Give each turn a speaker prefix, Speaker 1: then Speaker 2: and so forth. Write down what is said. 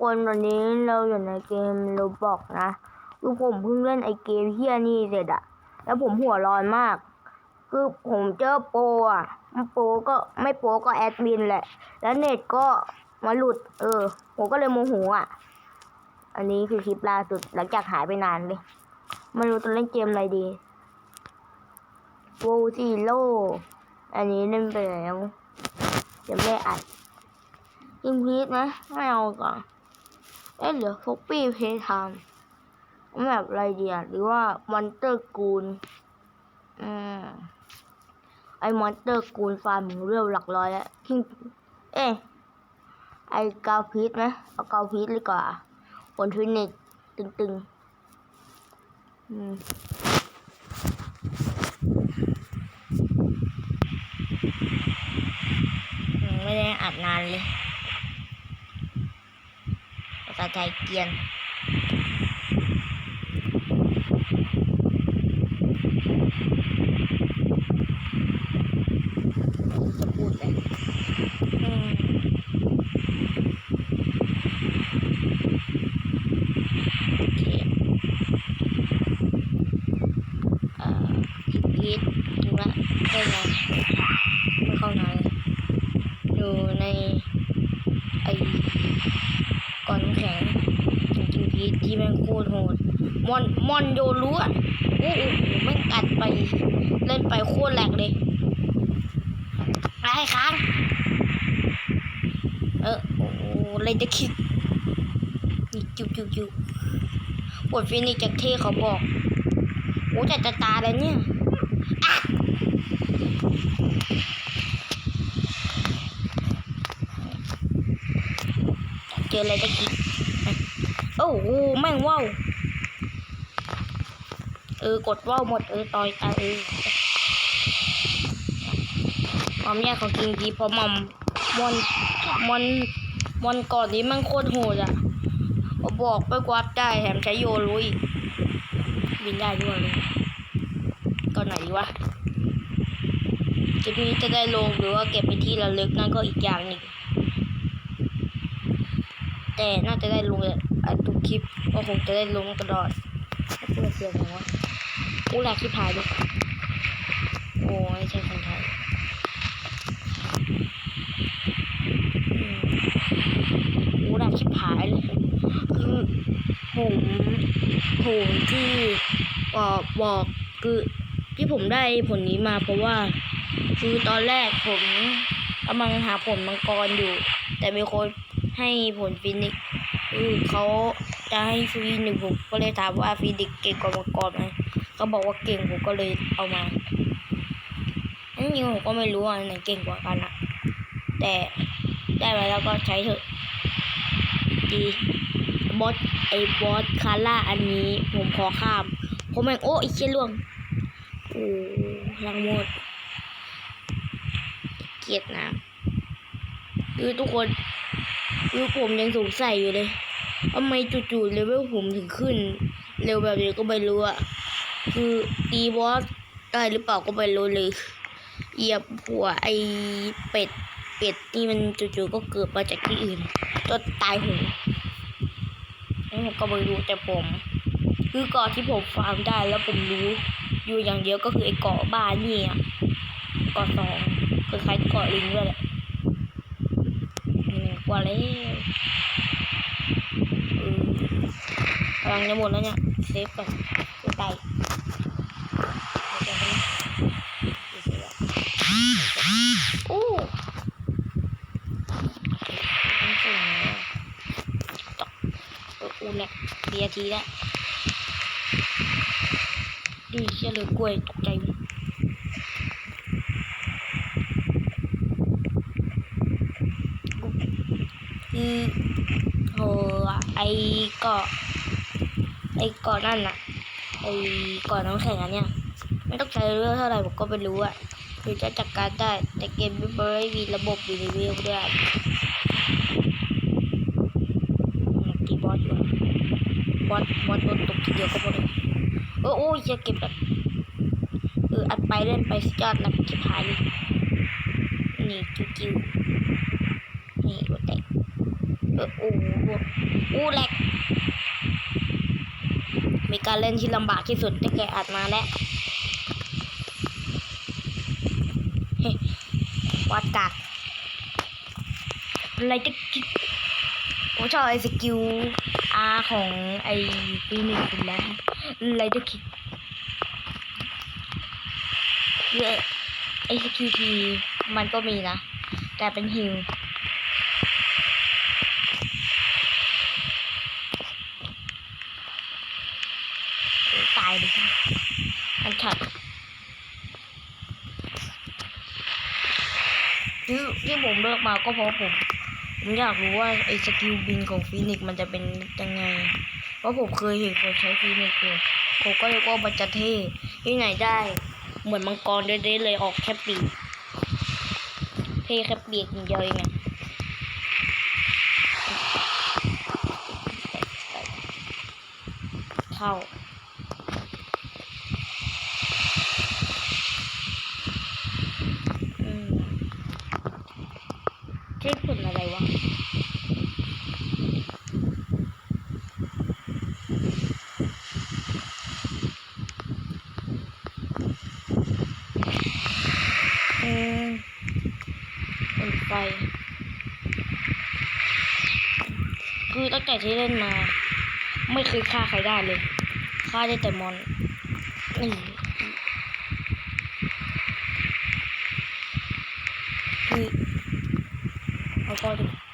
Speaker 1: คนวันนี้เราอยู่ในเกมโรบอกนะคือผมเพิ่งเล่นไอเกมเฮียนี่เสร็จอะแล้วผมหัวร้อนมาก คือผมเจอโปรอะโปรก็ไม่โปรก็แอดมินแหละ แล้วเน็ตก็มาหลุด เออ ผมก็เลยโมโหอะอันนี้คือคลิปล่าสุดหลังจากหายไปนานเลยไม่รู้จะเล่นเกมอะไรดีโวซีโร่อันนี้เล่นไปแล้วยังไม่อัดกินพีชนะ ไม่เอาก่อน เอ๊ะเหลือฟกปี้เพย์ไทม์แบบไรเดียหรือว่ามอนเตอร์กูลอืมไอมอนเตอร์กูลฟาร์มถึงเรียวหลักร้อยแล้วคิงเอ๊ะไอกาวพีชไหมเอากาวพีชเลยกว่าผลฟินิชตึงๆอือืมไม่ได้อัดนานเลย ภาษาไทยเกรียน จะพูดเลยอืมโอเคเอ่อพีทถึงละได้แล้วไม่เข้านานเลย อยู่ในไอ้ก่อนน้ำแข็งจริงๆ พีที่แม่งโคตรโหดมอนมอนโยรู้อะโอ้โหแม่งอัดไป เล่นไปโคตรแหลกเลยไอ้ค้างเออโอ้เล่นจะคิดนี่จุบจุบจุบปวดฟินิชจากเทเขาบอกโอ้แต่ตาตาแล้วเนี่ยเจออะไรตะกี้ โอ้โหแม่งว้าวเออกดว่าวหมดเออต่อยตาเออความยากของกิงกีเพราะมันมอนมอนมอนก่อนนี้มันโคตรโหดอะบอกไปกวาดได้แถมใช้โยรุอีกบินได้ด้วยเลยก็ไหนดีวะจะนี้จะได้ลงหรือว่าเก็บไปที่ระลึกนั่นก็อีกอย่างหนึ่งแต่น่าจะได้ลงแหละ อัดทุกคลิปก็คงจะได้ลงตลอดไม่พูดเสียงหัวอู้หลักที่พายด้วยโอ้ยใช่คนไทยอู้หลักที่พายเลยคือผมผมที่บอกบอกคือที่ผมได้ผลนี้มาเพราะว่า คือตอนแรกผมกำลังหาผลมังกรอยู่ แต่มีคนให้ผลฟินิก คือเขาจะให้ฟรีหนึ่งผมก็เลยถามว่าฟินิกเก่งกว่ามังกรไหมเขาบอกว่าเก่งผมก็เลยเอามาอันนี้ผมก็ไม่รู้ว่าอันไหนเก่งกว่ากันอะแต่ได้มาแล้วก็ใช้เถอะดีบอสไอ้บอสคาร่าอันนี้ผมขอข้ามผมแม่งโอ้ไอ้เชี่ยล่วงโอ้ลังหมดเกียดนะคือทุกคน คือผมยังสงสัยอยู่เลยทำไมจู่ๆเลเวลผมถึงขึ้น เร็วแบบนี้ก็ไม่รู้อะคือตีบอสได้หรือเปล่าก็ไม่รู้เลยเหยียบหัวไอเป็ด เป็ดนี่มันจู่ๆก็เกิดมาจากที่อื่นจนตายหูผมก็ไม่รู้แต่ผม คือเกาะที่ผมฟาร์มได้แล้วผมรู้ อยู่อย่างเดียวก็คือไอเกาะบ้านนี่อะเกาะสองคล้ายๆเกาะลิงด้วยแหละ กว่าแล้วกำลังจะหมดแล้วเนี่ย เซฟก่อนจะตายเดี๋ยวจโอ้มันสูงแล้วตกเอออูแหละเดียทีแล้วดีเชี่ยเลยกล้วยตกใจ คือโหไอเกาะไอเกาะนั่นน่ะ ไอเกาะน้ำแข็งอันเนี้ยไม่ต้องใช้เรื่องเท่าไหร่ผมก็ไม่รู้อะคือจะจัดการได้ แต่เกมไม่ไม่มีระบบรีวิวด้วยตีบอสอยู่อะบอสบอสโดนตกทีเดียวก็หมดเลยโอ้โอ้ยจะเก็บแบบเอออัดไปเล่นไปสุดยอดนะเก็บหายนี่จิ้วจิ้วนี่หัวแตก เออ โอ้โหอู้แหลกมีการเล่นที่ลำบากที่สุดที่แกอัดมาแล้ววัดกากอะไรจะกิผมชอบไอ้สกิลอาของไอ้ปีหนึ่งคุณแล้วอะไรจะคิดเยไอ้สกิลทีมันก็มีนะ แต่เป็นฮิล ตายดิมันช็อตที่ที่ผมเลือกมาก็เพราะผมผมอยากรู้ว่าไอ้สกิลบินของฟีนิกซ์มันจะเป็นยังไง เพราะผมเคยเห็นคนใช้ฟีนิกซ์อยู่ผมก็เลยว่ามันจะเท่ที่ไหนได้ เหมือนมังกรเด้เลยออกแค่ปีกเท่แค่ปีกอย่างเดียวเองอะเข้า ใช่ผลอะไรวะอืมผลไฟคือตั้งแต่ที่เล่นมา ไม่เคยฆ่าใครได้เลยฆ่าได้แต่มอนนี่ คือเอาก็ดิ